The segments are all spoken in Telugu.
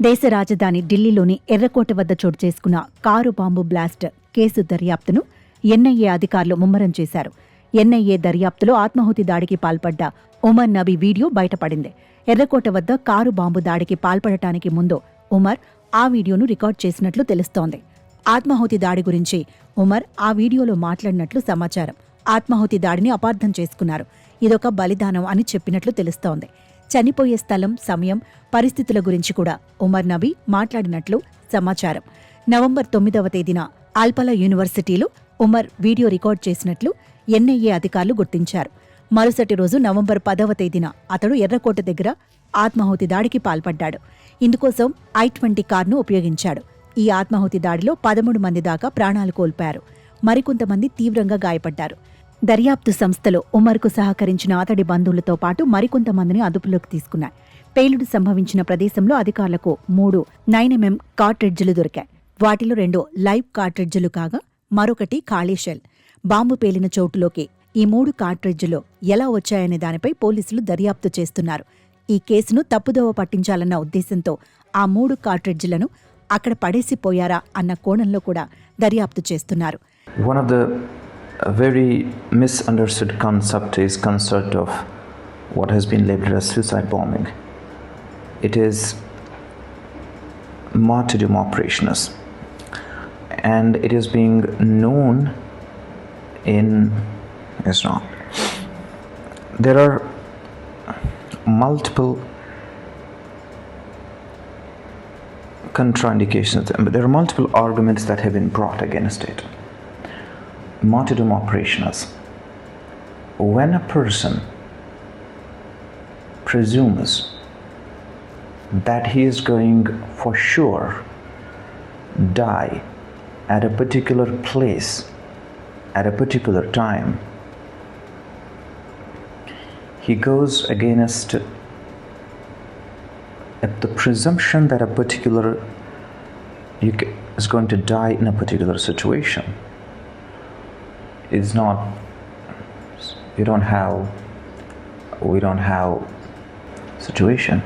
దేశ రాజధాని ఢిల్లీలోని ఎర్రకోట వద్ద చోటు చేసుకున్న కారు బాంబు బ్లాస్ట్ కేసు దర్యాప్తును ఎన్ఐఏ అధికారులు ముమ్మరం చేశారు. ఎన్ఐఏ దర్యాప్తులో ఆత్మాహుతి దాడికి పాల్పడ్డ ఉమర్ నబీ వీడియో బయటపడింది. ఎర్రకోట వద్ద కారు బాంబు దాడికి పాల్పడటానికి ముందు ఉమర్ ఆ వీడియోను రికార్డ్ చేసినట్లు తెలుస్తోంది. ఆత్మాహుతి దాడి గురించి ఉమర్ ఆ వీడియోలో మాట్లాడినట్లు సమాచారం. ఆత్మాహుతి దాడిని అపార్థం చేసుకున్నారు. ఇదొక బలిదానం అని చెప్పినట్లు తెలుస్తోంది. చనిపోయే స్థలం సమయం పరిస్థితుల గురించి కూడా ఉమర్ నబీ మాట్లాడినట్లు సమాచారం. నవంబర్ తొమ్మిదవ తేదీన ఆల్పలా యూనివర్సిటీలో ఉమర్ వీడియో రికార్డ్ చేసినట్లు ఎన్ఐఏ అధికారులు గుర్తించారు. మరుసటి రోజు నవంబర్ పదవ తేదీన అతడు ఎర్రకోట దగ్గర ఆత్మాహుతి దాడికి పాల్పడ్డాడు. ఇందుకోసం ఐ ట్వంటీ కార్ను ఉపయోగించాడు. ఈ ఆత్మాహుతి దాడిలో పదమూడు మంది దాకా ప్రాణాలు కోల్పోయారు. మరికొంతమంది తీవ్రంగా గాయపడ్డారు. దర్యాప్తు సంస్థలు ఉమర్కు సహకరించిన అతడి బంధువులతో పాటు మరికొంతమందిని అదుపులోకి తీసుకున్నాయి. పేలుడు సంభవించిన ప్రదేశంలో అధికారులకు మూడు నైన్ ఎంఎం కార్ట్రిడ్జ్లు దొరికాయి. వాటిలో రెండు లైవ్ కార్ట్రిడ్జ్లు కాగా మరొకటి ఖాళీ షెల్. బాంబు పేలిన చోటులోకి ఈ మూడు కార్ట్రిడ్జ్లు ఎలా వచ్చాయనే దానిపై పోలీసులు దర్యాప్తు చేస్తున్నారు. ఈ కేసును తప్పుదోవ పట్టించాలన్న ఉద్దేశంతో ఆ మూడు కార్ట్రిడ్జ్లను అక్కడ పడేసిపోయారా అన్న కోణంలో కూడా దర్యాప్తు చేస్తున్నారు. One of the uh, very misunderstood concept is concept of what has been labeled as suicide bombing. It is martyrdom operations, and it is being known in Islam. There are multiple contraindications, but there are multiple arguments that have been brought against it martyrdom operations. When a person presumes that he is going for sure die at a particular place at a particular time, he goes against the presumption that a particular you is going to die in a particular situation it's not you don't have we don't have situation.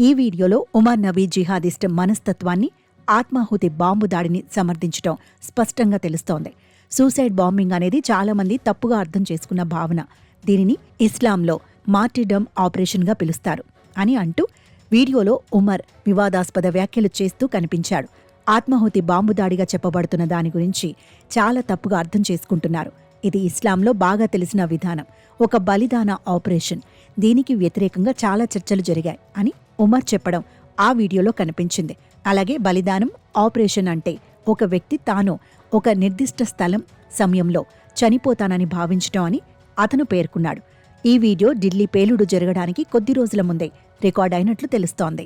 ఈ వీడియోలో ఉమర్ నబీ జిహాదిస్ట్ మనస్తత్వాన్ని ఆత్మాహుతి బాంబు దాడిని సమర్థించడం స్పష్టంగా తెలుస్తోంది. సూసైడ్ బాంబింగ్ అనేది చాలామంది తప్పుగా అర్థం చేసుకున్న భావన. దీనిని ఇస్లాంలో మార్టిడమ్ ఆపరేషన్గా పిలుస్తారు అని అంటూ వీడియోలో ఉమర్ వివాదాస్పద వ్యాఖ్యలు చేస్తూ కనిపించాడు. ఆత్మాహుతి బాంబు దాడిగా చెప్పబడుతున్న దాని గురించి చాలా తప్పుగా అర్థం చేసుకుంటున్నారు. ఇది ఇస్లాంలో బాగా తెలిసిన విధానం. ఒక బలిదాన ఆపరేషన్. దీనికి వ్యతిరేకంగా చాలా చర్చలు జరిగాయి అని ఉమర్ చెప్పడం ఆ వీడియోలో కనిపించింది. అలాగే బలిదానం ఆపరేషన్ అంటే ఒక వ్యక్తి తాను ఒక నిర్దిష్ట స్థలం సమయంలో చనిపోతానని భావించటం అని అతను పేర్కొన్నాడు. ఈ వీడియో ఢిల్లీ పేలుడు జరగడానికి కొద్ది రోజుల ముందే రికార్డ్ అయినట్లు తెలుస్తోంది.